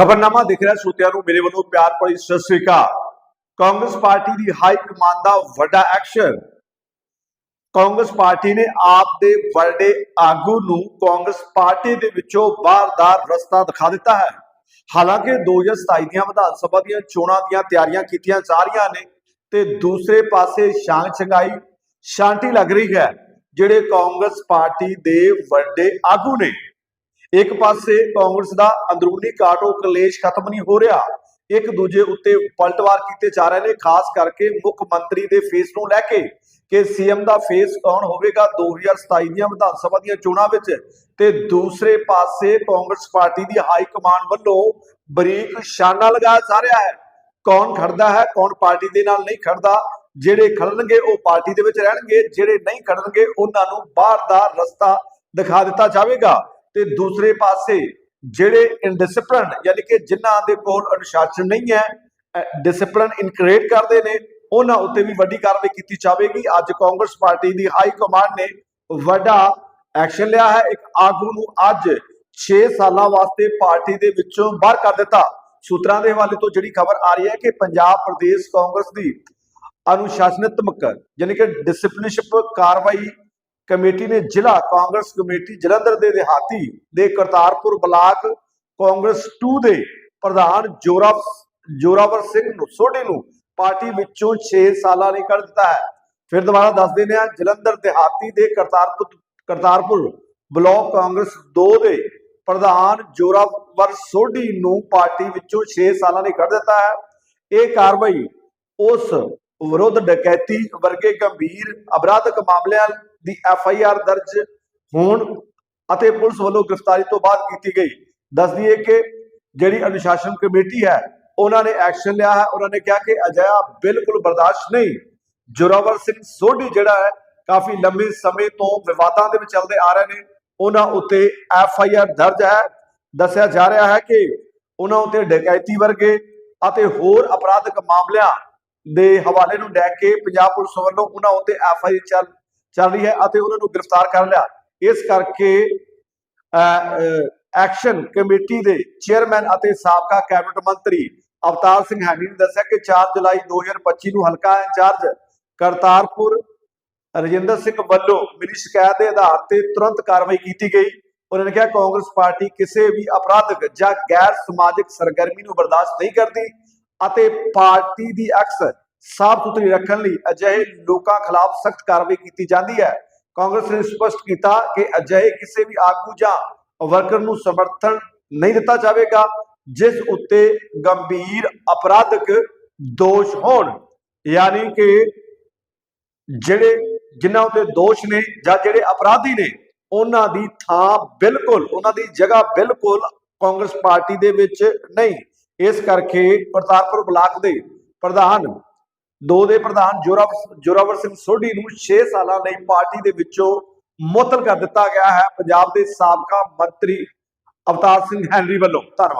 ਖਬਰਨਾਮਾ ਦਿਖ ਰਿਹਾ ਸਰੋਤਿਆਂ ਨੂੰ, ਮੇਰੇ ਵੱਲੋਂ ਪਿਆਰ ਭਰੀ ਸਤਿ ਸ੍ਰੀ ਅਕਾਲ। ਕਾਂਗਰਸ ਪਾਰਟੀ ਦੀ ਹਾਈ ਕਮਾਂਡ ਦਾ ਵੱਡਾ ਐਕਸ਼ਨ। ਕਾਂਗਰਸ ਪਾਰਟੀ ਨੇ ਆਪ ਦੇ ਵੱਡੇ ਆਗੂ ਨੂੰ ਕਾਂਗਰਸ ਪਾਰਟੀ ਦੇ ਵਿੱਚੋਂ ਬਾਹਰਦਾਰ ਰਸਤਾ ਦਿਖਾ ਦਿੱਤਾ ਹੈ। ਹਾਲਾਂਕਿ 2027 ਦੀਆਂ ਵਿਧਾਨ ਸਭਾ ਦੀਆਂ ਚੋਣਾਂ ਦੀਆਂ ਤਿਆਰੀਆਂ ਕੀਤੀਆਂ ਜਾ ਰਹੀਆਂ ਨੇ ਤੇ ਦੂਸਰੇ ਪਾਸੇ ਸ਼ਾਂਗ ਛੰਗਾਈ ਸ਼ਾਂਤੀ ਲੱਗ ਰਹੀ ਹੈ, ਜਿਹੜੇ ਕਾਂਗਰਸ ਪਾਰਟੀ ਦੇ ਵੱਡੇ ਆਗੂ ਨੇ। ਇੱਕ ਪਾਸੇ ਕਾਂਗਰਸ ਦਾ ਅੰਦਰੂਨੀ ਕਾਟੋ ਕਲੇਸ਼ ਖਤਮ ਨਹੀਂ ਹੋ ਰਿਹਾ। ਇੱਕ ਦੂਜੇ ਉੱਤੇ ਪਲਟਵਾਰ ਕੀਤੇ ਜਾ ਰਹੇ ਨੇ, ਖਾਸ ਕਰਕੇ ਮੁੱਖ ਮੰਤਰੀ ਦੇ ਫੇਸ ਨੂੰ ਲੈ ਕੇ ਕਿ ਸੀਐਮ ਦਾ ਫੇਸ ਕੌਣ ਹੋਵੇਗਾ 2027 ਦੀਆਂ ਵਿਧਾਨ ਸਭਾ ਦੀਆਂ ਚੋਣਾਂ ਵਿੱਚ ਤੇ ਦੂਸਰੇ ਪਾਸੇ ਕਾਂਗਰਸ ਪਾਰਟੀ ਦੀ ਹਾਈ ਕਮਾਂਡ ਵੱਲੋਂ ਬਰੀਕ ਨਿਸ਼ਾਨਾ ਲਗਾਇਆ ਜਾ ਰਿਹਾ ਹੈ। ਕੌਣ ਖੜਦਾ ਹੈ, ਕੌਣ ਪਾਰਟੀ ਦੇ ਨਾਲ ਨਹੀਂ ਖੜਦਾ, ਜਿਹੜੇ ਖੜਨਗੇ ਉਹ ਪਾਰਟੀ ਦੇ ਵਿੱਚ ਰਹਿਣਗੇ, ਜਿਹੜੇ ਨਹੀਂ ਖੜਨਗੇ ਉਹਨਾਂ ਨੂੰ ਬਾਹਰ ਦਾ ਰਸਤਾ ਦਿਖਾ ਦਿੱਤਾ ਜਾਵੇਗਾ। ਤੇ ਦੂਸਰੇ ਪਾਸੇ ਜਿਹੜੇ ਇਨਡਿਸਪਲਿਨ ਯਾਨੀ ਕਿ ਜਿਨ੍ਹਾਂ ਦੇ ਕੋਲ ਅਨੁਸ਼ਾਸਨ ਨਹੀਂ ਹੈ ਡਿਸਪਲਿਨ ਇਨਕਰੇਟ ਕਰਦੇ ਨੇ, ਉਹਨਾਂ ਉੱਤੇ ਵੀ ਵੱਡੀ ਕਾਰਵਾਈ ਕੀਤੀ ਜਾਵੇਗੀ। ਅੱਜ ਕਾਂਗਰਸ ਪਾਰਟੀ ਦੀ ਹਾਈ ਕਮਾਂਡ ਨੇ ਵੱਡਾ ਐਕਸ਼ਨ ਲਿਆ ਹੈ। ਇੱਕ ਆਗੂ ਨੂੰ ਅੱਜ 6 ਸਾਲਾਂ ਵਾਸਤੇ ਪਾਰਟੀ ਦੇ ਵਿੱਚੋਂ ਬਾਹਰ ਕਰ ਦਿੱਤਾ। ਸੂਤਰਾਂ ਦੇ ਹਵਾਲੇ ਤੋਂ ਜਿਹੜੀ ਖਬਰ ਆ ਰਹੀ ਹੈ ਕਿ ਪੰਜਾਬ ਪ੍ਰਦੇਸ਼ ਕਾਂਗਰਸ ਦੀ ਅਨੁਸ਼ਾਸਨਤਮਕ ਯਾਨੀ ਕਿ ਡਿਸਪਲਿਨਸ਼ਿਪ ਕਾਰਵਾਈ ਕਮੇਟੀ ਨੇ ਜ਼ਿਲ੍ਹਾ ਕਾਂਗਰਸ ਕਮੇਟੀ ਜਲੰਧਰ ਦੇ ਦਿਹਾਤੀ ਦੇ ਕਰਤਾਰਪੁਰ ਬਲਾਕ ਕਾਂਗਰਸ 2 ਦੇ ਪ੍ਰਧਾਨ ਜੋਰਾ ਜੋਰਾਵਰ ਸਿੰਘ ਨੂੰ, ਸੋਢੀ ਨੂੰ ਪਾਰਟੀ ਵਿੱਚੋਂ 6 ਸਾਲਾਂ ਲਈ ਕੱਢ ਦਿੱਤਾ ਹੈ। ਫਿਰ ਦੁਬਾਰਾ ਦੱਸ ਦਿੰਦੇ ਹਾਂ, ਜਲੰਧਰ ਦਿਹਾਤੀ ਦੇ ਕਰਤਾਰਪੁਰ ਕਰਤਾਰਪੁਰ ਬਲਾਕ ਕਾਂਗਰਸ 2 ਦੇ ਪ੍ਰਧਾਨ ਜੋਰਾਵਰ ਸੋਢੀ ਨੂੰ ਪਾਰਟੀ ਵਿੱਚੋਂ 6 ਸਾਲਾਂ ਲਈ ਕੱਢ ਦਿੱਤਾ ਹੈ। ਇਹ ਕਾਰਵਾਈ ਉਸ ਵਿਰੁੱਧ ਡਕੈਤੀ ਵਰਗੇ ਗੰਭੀਰ ਅਪਰਾਧਕ ਮਾਮਲਿਆਂ ਦੀ ਐਫ ਆਈ ਆਰ ਦਰਜ ਹੋਣ ਅਤੇ ਪੁਲਿਸ ਵੱਲੋਂ ਗ੍ਰਿਫਤਾਰੀ ਤੋਂ ਬਾਅਦ ਕੀਤੀ ਗਈ। ਦੱਸ ਦਈਏ ਕਿ ਜਿਹੜੀ ਅਨੁਸ਼ਾਸਨ ਕਮੇਟੀ ਹੈ, ਉਹਨਾਂ ਨੇ ਐਕਸ਼ਨ ਲਿਆ ਹੈ। ਉਹਨਾਂ ਨੇ ਕਿਹਾ ਕਿ ਅਜਿਹਾ ਬਿਲਕੁਲ ਬਰਦਾਸ਼ਤ ਨਹੀਂ। ਜੋਰਾਵਰ ਸਿੰਘ ਸੋਢੀ ਜਿਹੜਾ ਹੈ, ਕਾਫੀ ਲੰਬੇ ਸਮੇਂ ਤੋਂ ਵਿਵਾਦਾਂ ਦੇ ਵਿੱਚ ਚੱਲਦੇ ਆ ਰਹੇ ਨੇ। ਉਹਨਾਂ ਉੱਤੇ ਐਫ ਆਈ ਆਰ ਦਰਜ ਹੈ। ਦੱਸਿਆ ਜਾ ਰਿਹਾ ਹੈ ਕਿ ਉਹਨਾਂ ਉੱਤੇ ਡਕੈਤੀ ਵਰਗੇ ਅਤੇ ਹੋਰ ਅਪਰਾਧਕ ਮਾਮਲਿਆਂ ਦੇ ਹਵਾਲੇ ਨੂੰ ਲੈ ਕੇ ਪੰਜਾਬ ਪੁਲਿਸ ਵੱਲੋਂ ਉਹਨਾਂ ਉੱਤੇ ਐਫ ਆਈ ਚੱਲ ਚੱਲ ਰਹੀ ਹੈ ਅਤੇ ਉਹਨਾਂ ਨੂੰ ਗ੍ਰਿਫਤਾਰ ਕਰ ਲਿਆ। ਇਸ ਕਰਕੇ ਐਕਸ਼ਨ ਕਮੇਟੀ ਦੇ ਚੇਅਰਮੈਨ ਅਤੇ ਸਾਬਕਾ ਕੈਬਨਿਟ ਮੰਤਰੀ ਅਵਤਾਰ ਸਿੰਘ ਹੈਨੀ ਨੇ ਦੱਸਿਆ ਕਿ 4 ਜੁਲਾਈ 2025 ਨੂੰ ਹਲਕਾ ਇੰਚਾਰਜ ਕਰਤਾਰਪੁਰ ਰਜਿੰਦਰ ਸਿੰਘ ਵੱਲੋਂ ਮਿਲੀ ਸ਼ਿਕਾਇਤ ਦੇ ਆਧਾਰ ਤੇ ਤੁਰੰਤ ਕਾਰਵਾਈ ਕੀਤੀ ਗਈ। ਉਹਨਾਂ ਨੇ ਕਿਹਾ, ਕਾਂਗਰਸ ਪਾਰਟੀ ਕਿਸੇ ਵੀ ਅਪਰਾਧਿਕ ਜਾਂ ਗੈਰ ਸਮਾਜਿਕ ਸਰਗਰਮੀ ਨੂੰ ਬਰਦਾਸ਼ਤ ਨਹੀਂ ਕਰਦੀ। ਅਤੇ ਪਾਰਟੀ ਦੀ ਅਕਸ ਸਾਫ਼ ਸੁਥਰੀ ਰੱਖਣ ਲਈ ਅਜਿਹੇ ਲੋਕਾਂ ਖਿਲਾਫ ਸਖਤ ਕਾਰਵਾਈ ਕੀਤੀ ਜਾਂਦੀ ਹੈ। ਕਾਂਗਰਸ ਨੇ ਸਪਸ਼ਟ ਕੀਤਾ ਕਿ ਅਜਿਹੇ ਕਿਸੇ ਵੀ ਆਗੂ ਜਾਂ ਵਰਕਰ ਨੂੰ ਸਮਰਥਨ ਨਹੀਂ ਦਿੱਤਾ ਜਾਵੇਗਾ, ਜਿਸ ਉੱਤੇ ਗੰਭੀਰ ਅਪਰਾਧਕ ਦੋਸ਼ ਹੋਣ। ਯਾਨੀ ਕਿ ਜਿਹੜੇ ਜਿਨ੍ਹਾਂ ਉੱਤੇ ਦੋਸ਼ ਨੇ ਜਾਂ ਜਿਹੜੇ ਅਪਰਾਧੀ ਨੇ, ਉਹਨਾਂ ਦੀ ਥਾਂ ਬਿਲਕੁਲ, ਉਹਨਾਂ ਦੀ ਜਗ੍ਹਾ ਬਿਲਕੁਲ ਕਾਂਗਰਸ ਪਾਰਟੀ ਦੇ ਵਿੱਚ ਨਹੀਂ। ਇਸ ਕਰਕੇ ਕਰਤਾਰਪੁਰ ਬਲਾਕ ਦੇ ਪ੍ਰਧਾਨ, ਦੋ ਦੇ ਪ੍ਰਧਾਨ ਜ਼ੋਰਾਵਰ ਜੋਰਾਵਰ ਸਿੰਘ ਸੋਢੀ ਨੂੰ 6 ਸਾਲਾਂ ਲਈ ਪਾਰਟੀ ਦੇ ਵਿੱਚੋਂ ਮੁਅਤਲ ਕਰ ਦਿੱਤਾ ਗਿਆ ਹੈ। ਪੰਜਾਬ ਦੇ ਸਾਬਕਾ ਮੰਤਰੀ ਅਵਤਾਰ ਸਿੰਘ ਹੈਨਰੀ ਵੱਲੋਂ। ਧੰਨਵਾਦ।